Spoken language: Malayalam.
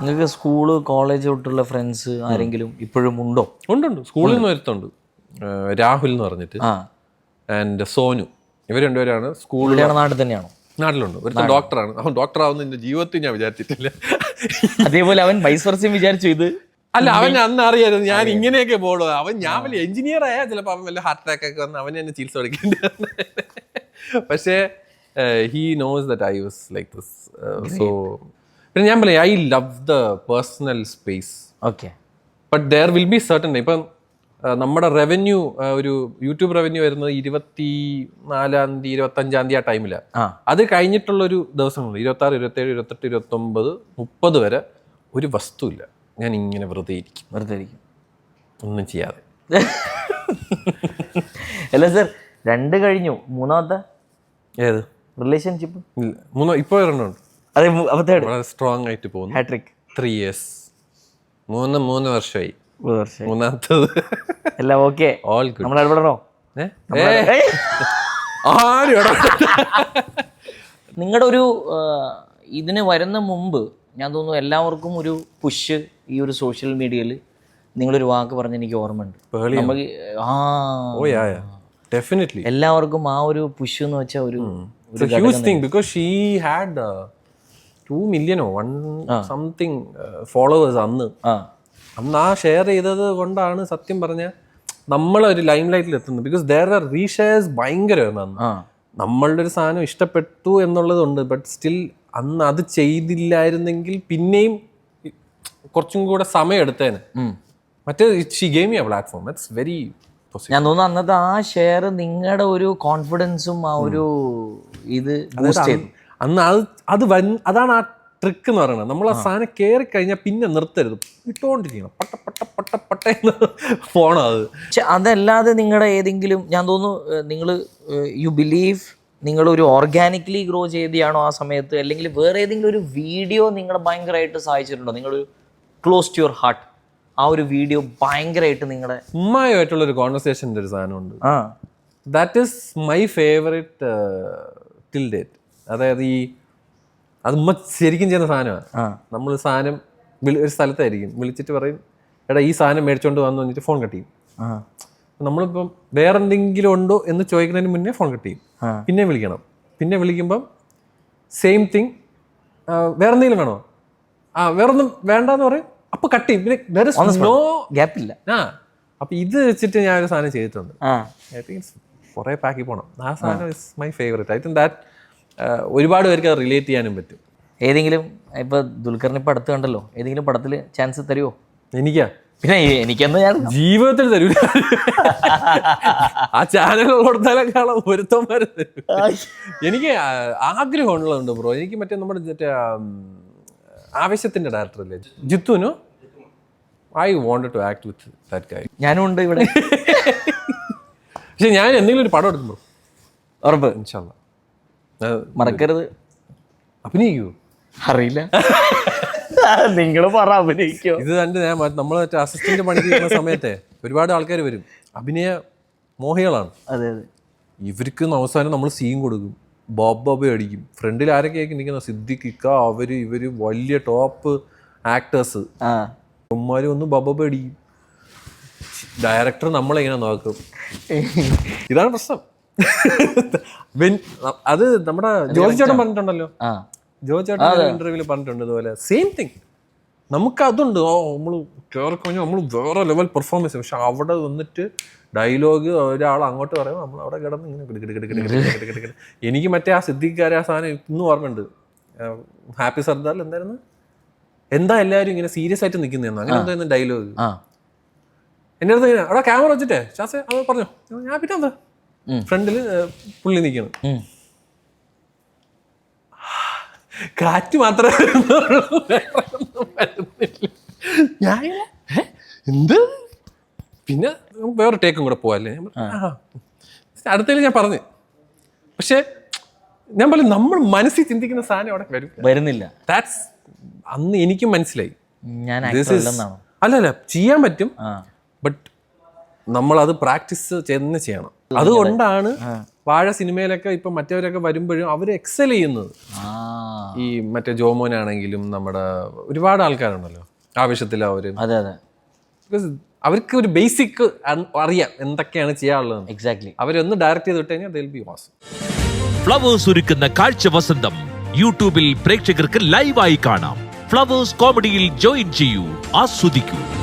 നിങ്ങൾക്ക് സ്കൂൾ കോളേജ് തൊട്ടുള്ള ഫ്രണ്ട്സ് ആരെങ്കിലും ഇപ്പോഴും ഉണ്ടോ? ഉണ്ടുണ്ട് സ്കൂളിൽ നിന്ന് ഒരുത്തുണ്ട് രാഹുൽ എന്ന് പറഞ്ഞിട്ട്. ആൻഡ് സോനു. ഇവർ രണ്ടുപേരാണ് സ്കൂളിൽ നാട്ടിൽ തന്നെയാണോ? നാട്ടിലുണ്ട്. ഒരു ഡോക്ടറാണ് അവൻ ഡോക്ടർ ആവുന്ന എന്റെ ജീവിതത്തിൽ ഞാൻ വിചാരിച്ചിട്ടില്ല. അതേപോലെ അവൻ വൈസ് വർഷം വിചാരിച്ചു ഇത്. അല്ല അവൻ അന്ന് അറിയായിരുന്നു ഞാൻ ഇങ്ങനെയൊക്കെ പോളൂ അവൻ ഞാൻ വലിയ എഞ്ചിനീയർ ആയാൽ ചിലപ്പോൾ അവൻ വല്ല ഹാർട്ട് അറ്റാക്ക് ഒക്കെ വന്ന് അവൻ തന്നെ ചികിത്സ കൊടുക്കേണ്ടി. പക്ഷേ he knows that I was like this so പിന്നെ ഞാൻ പറയാം I love the personal space okay but there will be certain ഇപ്പം നമ്മുടെ റവന്യൂ ഒരു യൂട്യൂബ് റവന്യൂ വരുന്നത് ഇരുപത്തി നാലാം തീയതി ഇരുപത്തഞ്ചാം തീയതി ആ ടൈമിലാണ് അത് കഴിഞ്ഞിട്ടുള്ളൊരു ദിവസങ്ങളുണ്ട്. ഇരുപത്തി ആറ് ഇരുപത്തേഴ് ഇരുപത്തെട്ട് ഇരുപത്തൊമ്പത് മുപ്പത് വരെ ഒരു വസ്തുവില്ല. ഞാൻ ഇങ്ങനെ വെറുതെ ഇരിക്കും. വെറുതെ ഇരിക്കും. ഒന്നും ചെയ്യാതെ. അല്ല സർ രണ്ട് കഴിഞ്ഞു. മൂന്നാമത്തെ ഏത്? റിലേഷൻഷിപ്പ്. മൂന്ന് ഇപ്പോൾ ഒരെണ്ണമുണ്ട് അതെ വളരെ സ്ട്രോങ് ആയിട്ട് പോകുന്നു. ഹാട്രിക് ത്രീ ഇയേഴ്സ് മൂന്ന് മൂന്ന് വർഷമായി. വർഷം മൂന്നാമത്തത്. എല്ലാം ഓക്കെ ഓൾ ഗുഡ് നമ്മൾ ഇടപെടണോ. നിങ്ങളുടെ ഒരു ഇതിന് വരുന്ന മുമ്പ് ഞാൻ തോന്നുന്നു എല്ലാവർക്കും ഒരു പുഷ് ഈ ഒരു സോഷ്യൽ മീഡിയയിൽ നിങ്ങളൊരു വാക്ക് പറഞ്ഞ് എനിക്ക് ഓർമ്മയുണ്ട്? നമുക്ക് ആ. ഓ യാ യാ. ഡെഫിനറ്റ്ലി എല്ലാവർക്കും ആ ഒരു പുഷ് എന്ന് വെച്ചാൽ ഒരു ബിക്കോസ് ഷീ huge thing മില്യനോ വൺ സംതിങ് ഫോളോവേഴ്സ് അന്ന്. അന്ന് ആ ഷെയർ ചെയ്തത് കൊണ്ടാണ് സത്യം പറഞ്ഞ നമ്മളൊരു ലൈം ലൈറ്റിൽ എത്തുന്നത്. ബിക്കോസ് ദർ ആർ റീഷെയർസ് ഭയങ്കരമായിരുന്നു അന്ന്. നമ്മളുടെ ഒരു സാധനം ഇഷ്ടപ്പെട്ടു എന്നുള്ളതുണ്ട്. ബട്ട് സ്റ്റിൽ അന്ന് അത് ചെയ്തില്ലായിരുന്നെങ്കിൽ പിന്നെയും കുറച്ചും കൂടെ സമയം എടുത്തേന്. മറ്റേ she game you platform it's very ഞാൻ തോന്നുന്നു അന്നത്തെ ആ ഷെയർ നിങ്ങളുടെ ഒരു കോൺഫിഡൻസും ആ ഒരു ഇത് ബൂസ്റ്റ് ചെയ്തു. അന്ന് അത് അത് വൻ അതാണ് ആ ട്രിക്ക് എന്ന് പറയുന്നത്. നമ്മൾ ആ സാധനം കയറി കഴിഞ്ഞാൽ പിന്നെ നിർത്തരുത്. ഇട്ടുകൊണ്ടിരിക്കണം പട്ട പട്ട പട്ട പട്ട എന്ന് പോണം അത്. പക്ഷെ അതല്ലാതെ നിങ്ങളുടെ ഏതെങ്കിലും ഞാൻ തോന്നുന്നു നിങ്ങൾ യു ബിലീവ് നിങ്ങൾ ഒരു ഓർഗാനിക്കലി ഗ്രോ ചെയ്തിയാണോ ആ സമയത്ത്? അല്ലെങ്കിൽ വേറെ ഏതെങ്കിലും ഒരു വീഡിയോ നിങ്ങളെ ഭയങ്കരമായിട്ട് സഹായിച്ചിട്ടുണ്ടോ? നിങ്ങളൊരു ക്ലോസ് ടു യുവർ ഹാർട്ട് ആ ഒരു വീഡിയോ ഭയങ്കരമായിട്ട് നിങ്ങളെ ഉമ്മായുമായിട്ടുള്ള ഒരു കോൺവെർസേഷന്റെ ഒരു സാധനമുണ്ട്. ആ. That is my favourite till date അതായത് ഈ അത് ഉമ്മ ശരിക്കും ചെയ്യുന്ന സാധനമാണ്. നമ്മൾ സാധനം വിളി ഒരു സ്ഥലത്തായിരിക്കും. വിളിച്ചിട്ട് പറയും എടാ ഈ സാധനം മേടിച്ചോണ്ട് വന്നു എന്നിട്ട് ഫോൺ കട്ട് ചെയ്യും. നമ്മളിപ്പം വേറെ എന്തെങ്കിലും ഉണ്ടോ എന്ന് ചോദിക്കുന്നതിന് മുന്നേ ഫോൺ കട്ട് ചെയ്യും. പിന്നെ വിളിക്കണം. പിന്നെ വിളിക്കുമ്പം സെയിം തിങ് വേറെ എന്തെങ്കിലും വേണോ? ആ വേറൊന്നും വേണ്ടെന്ന് പറയും. അപ്പൊ കട്ട് ചെയ്യും. പിന്നെ നോ ഗ്യാപ്പില്ല ആ. അപ്പൊ ഇത് വെച്ചിട്ട് ഞാൻ ഒരു സാധനം ചെയ്തിട്ടുണ്ട്. കുറേ പാക്കി പോകണം ആ സാധനം is my favourite I think that ഒരുപാട് പേർക്ക് അത് റിലേറ്റ് ചെയ്യാനും പറ്റും. ഏതെങ്കിലും ഇപ്പൊ ദുൽഖറിന് പടത്ത് അടുത്ത് കണ്ടല്ലോ ഏതെങ്കിലും പടത്തിൽ ചാൻസ് തരുമോ എനിക്കാ? പിന്നെ എനിക്കെന്ന് ഞാൻ ജീവിതത്തിൽ തരൂല. ആ ചാനൽ കൊടുത്താലേക്കാളും ഒരുത്തന്മാര് തരും. എനിക്ക് ആഗ്രഹമുള്ളതുണ്ട് ബ്രോ. എനിക്ക് മറ്റേ നമ്മുടെ മറ്റേ ആവശ്യത്തിന്റെ ആവേശത്തിന്റെ ഡയറക്ടർ അല്ലേ ജിത്തുനോ? I want to act with that guy ഞാനും ഉണ്ട് ഇവിടെ. പക്ഷെ ഞാൻ എന്തെങ്കിലും ഒരു പടം എടുക്കും ബ്രോ. ഉറപ്പ്. ഇൻഷാല്ല മറക്കരുത്. അഭിനയിക്കൂ? അറിയില്ല. നിങ്ങൾ പറ അഭിനയിക്കോ. ഇത് കണ്ട് ഞാൻ നമ്മൾ മറ്റേ അസിസ്റ്റന്റ് പണി ചെയ്യുന്ന സമയത്തെ ഒരുപാട് ആൾക്കാർ വരും. അഭിനയ മോഹികളാണ്. അതെ അതെ. ഇവർക്ക് അവസാനം നമ്മൾ സീൻ കൊടുക്കും. ബോബ് ബോബ് അടിക്കും. ഫ്രണ്ടിൽ ആരൊക്കെ നിൽക്കുന്ന സിദ്ദിഖ് ഇക്ക അവർ ഇവർ വലിയ ടോപ്പ് ആക്ടേഴ്സ് ആ. ഉമ്മാര് ഒന്ന് ബോബ് അടിക്കും. ഡയറക്ടർ നമ്മളെങ്ങനെ നോക്കും? ഇതാണ് പ്രശ്നം. അത് നമ്മുടെ ജോജി ചേട്ടൻ പറഞ്ഞിട്ടുണ്ടല്ലോ. ജോജി ചേട്ടൻ ഇന്റർവ്യൂവിൽ പറഞ്ഞിട്ടുണ്ട് ഇതുപോലെ. സെയിം തിങ് നമുക്ക് അതുണ്ട്. ഓ നമ്മൾ കയറി കഴിഞ്ഞാൽ നമ്മൾ വേറെ ലെവൽ പെർഫോമൻസ് പക്ഷെ അവിടെ വന്നിട്ട് ഡയലോഗ് ഒരാൾ അങ്ങോട്ട് പറയുമ്പോൾ നമ്മൾ അവിടെ കിടന്ന് ഇങ്ങനെ എനിക്ക് മറ്റേ ആ സിദ്ധിക്കാരെ ആ സാധനം ഇന്നും ഓർമ്മയുണ്ട്. ഹാപ്പി സർദാർ എന്തായിരുന്നു? എന്താ എല്ലാവരും ഇങ്ങനെ സീരിയസ് ആയിട്ട് നിൽക്കുന്നതെന്ന് അങ്ങനെ എന്തായിരുന്നു ഡയലോഗ് എന്റെ അടുത്ത് അവിടെ ക്യാമറ വെച്ചിട്ടേ? ശാസ്ത്രേ അത് പറഞ്ഞു. ഞാൻ പിന്നെ എന്താ? ഫ്രണ്ടിൽ പുള്ളി നിൽക്കണം. കാറ്റ് മാത്രമേ. എന്ത്? പിന്നെ വേറെ ടേക്കും കൂടെ പോവാല്ലേ. അടുത്തതിൽ ഞാൻ പറഞ്ഞു. പക്ഷെ ഞാൻ പറഞ്ഞു നമ്മൾ മനസ്സിൽ ചിന്തിക്കുന്ന സാധനം അവിടെ വരും. വരുന്നില്ല. ദാറ്റ്സ് അന്ന് എനിക്കും മനസ്സിലായി. ഞാൻ അല്ല അല്ല അല്ലല്ല ചെയ്യാൻ പറ്റും. ബട്ട് നമ്മൾ അത് പ്രാക്ടീസ് ചെന്ന് ചെയ്യണം. അതുകൊണ്ടാണ് വാഴ സിനിമയിലൊക്കെ ഇപ്പൊ മറ്റവരൊക്കെ വരുമ്പോഴും അവർ എക്സൽ ചെയ്യുന്നത്. ആ. ഈ മറ്റേ ജോമോനാണെങ്കിലും നമ്മുടെ ഒരുപാട് ആൾക്കാരുണ്ടല്ലോ ആവശ്യത്തിൽ അവർ. അതെ അതെ. ബിക്കോസ് അവർക്ക് ഒരു ബേസിക് അറിയാം എന്തൊക്കെയാണ് ചെയ്യാനുള്ളത്. എക്സാക്ട്ലി അവരൊന്ന് ഡയറക്റ്റ് ചെയ്ത് വിട്ട് കഴിഞ്ഞാൽ ദിൽ ബി വാസ് ഫ്ലവേഴ്സ് ഒരുക്കുന്ന കാഴ്ച വസന്തം യൂട്യൂബിൽ പ്രേക്ഷകർക്ക് ലൈവായി കാണാം. ഫ്ലവേഴ്സ് കോമഡിയിൽ ജോയിൻ ചെയ്യൂ ആസ്വദിക്കൂ.